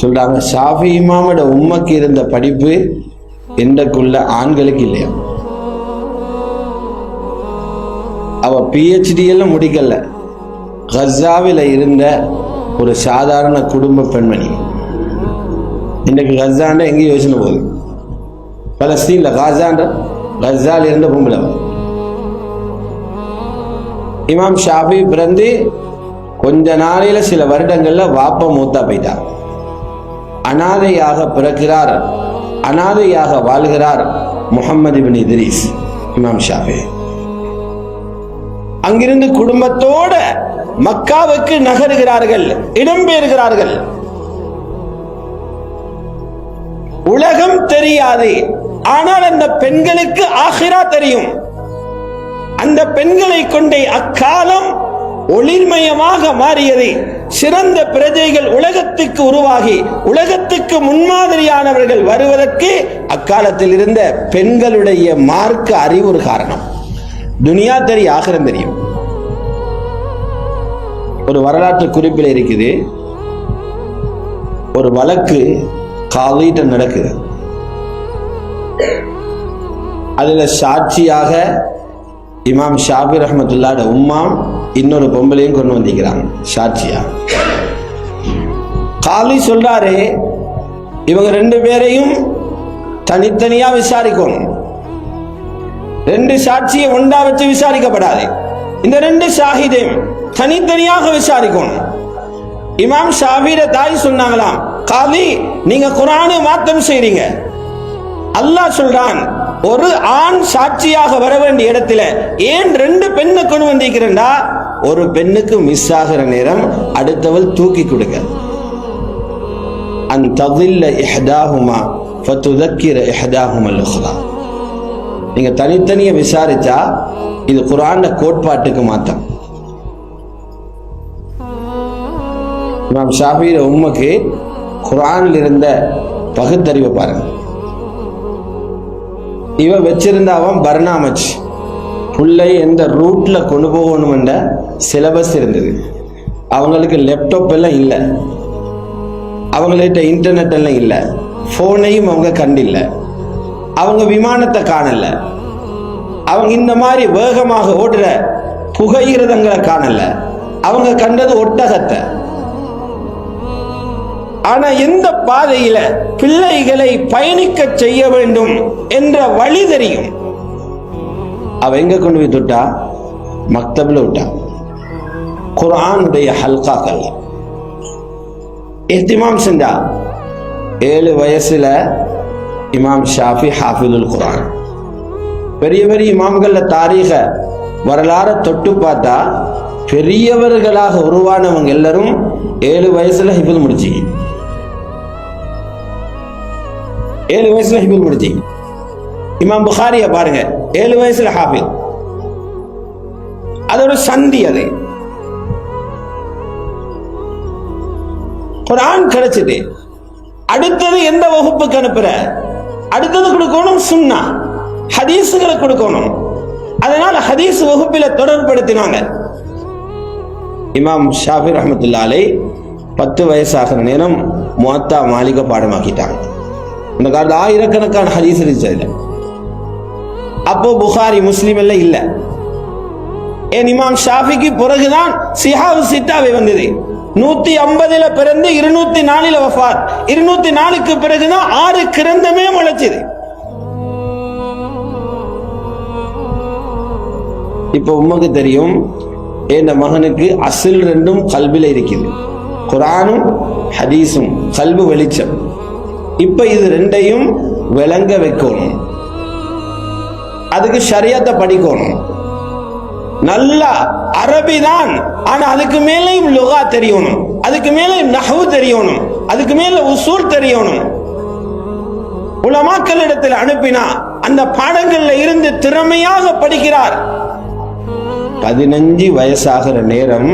சொல்றாங்க ஷாஃபி இமாமோட உம்மக்கு இருந்த படிப்பு இன்றைக்குள்ள ஆண்களுக்கு இல்லையா? அவ பிஹெச்டி எல்லாம் முடிக்கல. கஸாவில் இருந்த ஒரு சாதாரண குடும்ப பெண்மணி. இன்னைக்கு கஸாண்ட எங்கேயும் யோசனை போகுது? பலஸ்தீன்ல காசான்ற கஸால் இருந்த பொம்பளை இமாம் ஷாஃபி பிறந்து கொஞ்ச நாளையில சில வருடங்கள்ல வாப்ப மூத்தா போயிட்டா. அனாதையாக பிறக்கிறார் அனாதையாக வாழ்கிறார் முகமது பின் இத்ரீஸ் இமாம் ஷாஃபி. அங்கிருந்து குடும்பத்தோட மக்காவுக்கு நகருகிறார்கள் இடம்பெறுகிறார்கள் உலகம் தெரியாது ஆனால் அந்த பெண்களுக்கு ஆஹிரா தெரியும். அந்த பெண்களை கொண்டே அக்காலம் ஒளிர்மயமாக மாறியது. சிறந்த பிரஜைகள் உலகத்துக்கு உருவாகி உலகத்துக்கு முன்மாதிரியானவர்கள் வருவதற்கு அக்காலத்தில் இருந்த பெண்களுடைய மார்க்க அறிவு ஒரு காரணம். துனியா தெரிய ஆகரம் தெரியும். ஒரு வரலாற்று குறிப்பில் இருக்குது. ஒரு வழக்கு காலீட்ட நடக்குது. அதில் சாட்சியாக இமாம் ஷாபி ரஹமத்துல்லாட உம்மா இன்னொரு பொம்பளையும் கொண்டு வந்திருக்கிறாங்க சாட்சியா காலி சொல்றாரு இவங்க ரெண்டு பேரையும் தனித்தனியா விசாரிக்கணும் ரெண்டு சாட்சியை ஒன்றா வச்சு விசாரிக்கப்படாது. இந்த ரெண்டு சாகிதையும் தனித்தனியாக விசாரிக்கணும் இமாம் ஷாபிர தாய் சொன்னாங்களாம் காதி நீங்க குரானு மாத்தம் செய்றீங்க. அல்லாஹ் சொல்றான் ஒரு ஆண் சாட்சியாக வர வேண்டிய இடத்துல ஏன் ரெண்டு பெண்ணை கொண்டு வந்திருக்கிறேன்டா? ஒரு பெண்ணுக்கு மிஸ் ஆகிற நேரம் அடுத்தவள் தூக்கி கொடுக்க அன் ததில்ல எஹதாகுமா ஃபத்துதக்கிர இஹ்தாஹுமல் உஹ்ரா நீங்க தனித்தனியா விசாரிச்சா இது குரான்ல கோட்பாட்டுக்கு மாத்தம். இமாம் ஷாஃபியோட உண்மைக்கு குரானில் இருந்த பகுத்தறிவை பாருங்க. இவன் வச்சிருந்த அவன் பர்னாமஜ் பிள்ளை எந்த ரூட்டில் கொண்டு போகணுமென்ற சிலபஸ் இருந்தது. அவங்களுக்கு லேப்டாப் எல்லாம் இல்லை. அவங்கள்ட்ட இன்டர்நெட் எல்லாம் இல்லை. ஃபோனையும் அவங்க கண்டில்லை. அவங்க விமானத்தை காணலை அவங்க இந்த மாதிரி வேகமாக ஓடுற புகையிரதங்களை காணலை அவங்க கண்டது ஒட்டகத்தை. ஆனா எந்த பாதையில பிள்ளைகளை பயணிக்க செய்ய வேண்டும் என்ற வழி தெரியும். அவ எங்க கொண்டு போய் தொட்டா? மக்தப்ல விட்டா. குர்ஆனுடைய ஹல்காக்கள். இஹ்திமாம் செஞ்சா. ஏழு வயசுல இமாம் ஷாஃபி ஹாஃபிதுல் குரான் பெரிய பெரிய இமாம்கள்ல தாரீக வரலாற தொட்டு பார்த்தா பெரியவர்களாக உருவானவங்க எல்லாரும் ஏழு வயசுல ஹிபுல் முடிச்சு ஏழு வயசுல ஹிபில் முடிச்சு இமாம் புகாரிய பாருங்க. ஏழு வயசுல ஹாஃபில் அது ஒரு சந்தி அது. குரான் கிடைச்சது அடுத்தது எந்த வகுப்புக்கு அனுப்புற? அடுத்தது கொடுக்கணும் சுண்ணா. ஹதீஸுகளை கொடுக்கணும். அதனால ஹதீஸ் வகுப்பில தொடர்படுத்தினாங்க இமாம் ஷாஃபி ரஹமத்துல்லாலை பத்து வயசாகிற நேரம் மோத்தா மாளிகை பாடமாக்கிட்டாங்க. இந்த காலத்தில் ஆயிரக்கணக்கான ஹதீஸ் இருந்துச்சு அதில். அப்போ புகாரி முஸ்லீம் எல்லாம் இல்லை. ஏன் இமாம் ஷாஃபிக்கு பிறகுதான் சிஹாவு சிட்டாவை வந்தது. நூத்தி ஐம்பதுல பிறந்து இருநூத்தி நாலுல வஃபாத் இருநூத்தி நாலுக்கு பிறகுதான் ஆறு கிரந்தமே முளைச்சது. இப்ப உமக்கு தெரியும் என் மகனுக்கு அசில் ரெண்டும் கல்வில இருக்குது. குரானும் ஹதீஸும் கல்வி வெளிச்சம். இப்ப இது ரெண்டையும் விளங்க வைக்கணும் அதுக்கு சரியத்தை படிக்கணும் நல்லா அரபி தான் ஆனா அதுக்கு மேலேயும் லுகா தெரியணும் அதுக்கு மேலேயும் நஹவு தெரியணும் அதுக்கு மேல உசூல் தெரியணும் உலமாக்கள் இடத்தில் அனுப்பினா அந்த பாடங்கள்ல இருந்து திறமையாக படிக்கிறார். பதினஞ்சு வயசாகிற நேரம்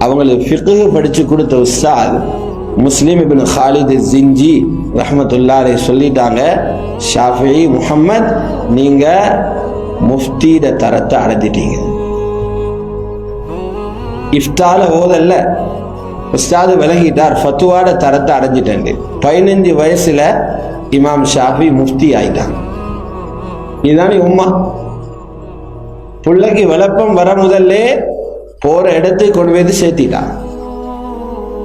அவங்களுக்கு ஃபிqh படிச்சு கொடுத்த உஸ்தாத் முஸ்லீம் இபின் ஹாலித் ஜிஞ்சி ரஹமத்துல்லாரை சொல்லிட்டாங்க ஷாஃபி முஹம்மத் நீங்க முஃப்தியிட தரத்தை அடைஞ்சிட்டீங்க. இஃப்தால ஓதல்ல. உஸ்தாது விலகிட்டார் ஃபத்துவாட தரத்தை அடைஞ்சிட்டேன் பதினஞ்சு வயசுல இமாம் ஷாஃபி முஃப்தி ஆயிட்டாங்க. இதுதானே உம்மா. பிள்ளைக்கு விளப்பம் வர முதல்ல போற இடத்துக்கு கொண்டு போய் சேர்த்திட்டான்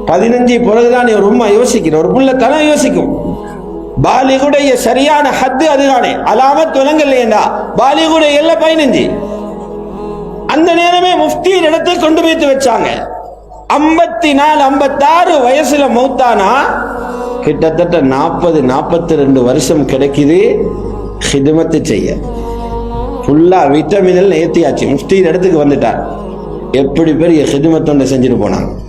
பதினஞ்சு பிறகுதான் ஒரு உம்மா யோசிக்கிற ஒரு புள்ள தனம் யோசிக்கும். பாலிகுடைய சரியான ஹத்து அதுதானே. அலாமத் விலங்கல்லையண்டா பாலிகுடைய எல்லை பதினஞ்சு. அந்த நேரமே முஃப்தியின் இடத்தை கொண்டு வைத்து வச்சாங்க. ஐம்பத்தி நாலு ஐம்பத்தாறு வயசுல மௌத்தானா? கிட்டத்தட்ட நாற்பது நாற்பத்தி ரெண்டு வருஷம் கிடைக்குது ஹிதமத்து செய்ய. ஃபுல்லா விட்டமினல் ஏத்தியாச்சு. முஃப்தியின் இடத்துக்கு வந்துட்டார். எப்படி பெரிய ஹிதமத்தொண்டை செஞ்சுட்டு போனாங்க?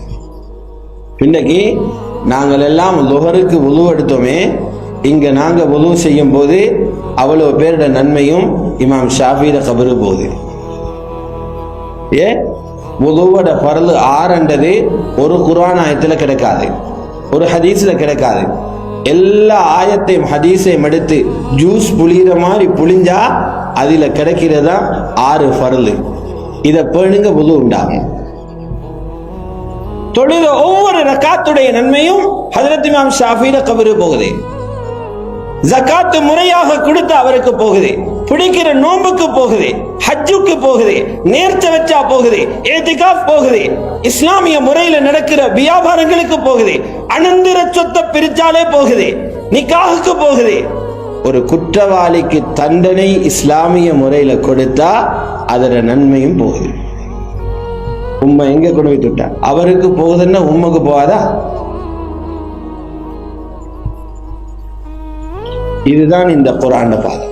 இன்னைக்கு நாங்கள் எல்லாம் லுகருக்கு உதவு எடுத்தோமே இங்க நாங்க உதவு செய்யும் போது அவ்வளவு பேரோட நன்மையும் இமாம் ஷாஃபியில கபரு போகுது. ஏ? உதவோட பரல் ஆறண்டது ஒரு குரான் ஆயத்துல கிடைக்காது ஒரு ஹதீஸ்ல கிடைக்காது. எல்லா ஆயத்தையும் ஹதீஸையும் எடுத்து ஜூஸ் புளிகிற மாதிரி புளிஞ்சா அதில் கிடைக்கிறதா ஆறு ஃபரலு இதை பேணுங்க உது உண்டாகும். தொழுத ஒவ்வொரு ரக்காத்துடைய நன்மையும் ஹதரத் இமாம் ஷாஃபியில கபரு போகுது. ஜகாத்து முறையாக கொடுத்து அவருக்கு போகுது. பிடிக்கிற நோம்புக்கு போகுது. ஹஜ்ஜுக்கு போகுது. நேர்ச்ச வச்சா போகுது. ஏத்திகாப் போகுது. இஸ்லாமிய முறையில நடக்கிற வியாபாரங்களுக்கு போகுது. அனந்திர சொத்தை பிரிச்சாலே போகுது. நிக்காகுக்கு போகுது. ஒரு குற்றவாளிக்கு தண்டனை இஸ்லாமிய முறையில கொடுத்தா அதோட நன்மையும் போகுது. உண்மை எங்க கொண்டு போய் விட்டா அவருக்கு போகுதுன்னா உண்மைக்கு போகாதா? இதுதான் இந்த குரான பாதை.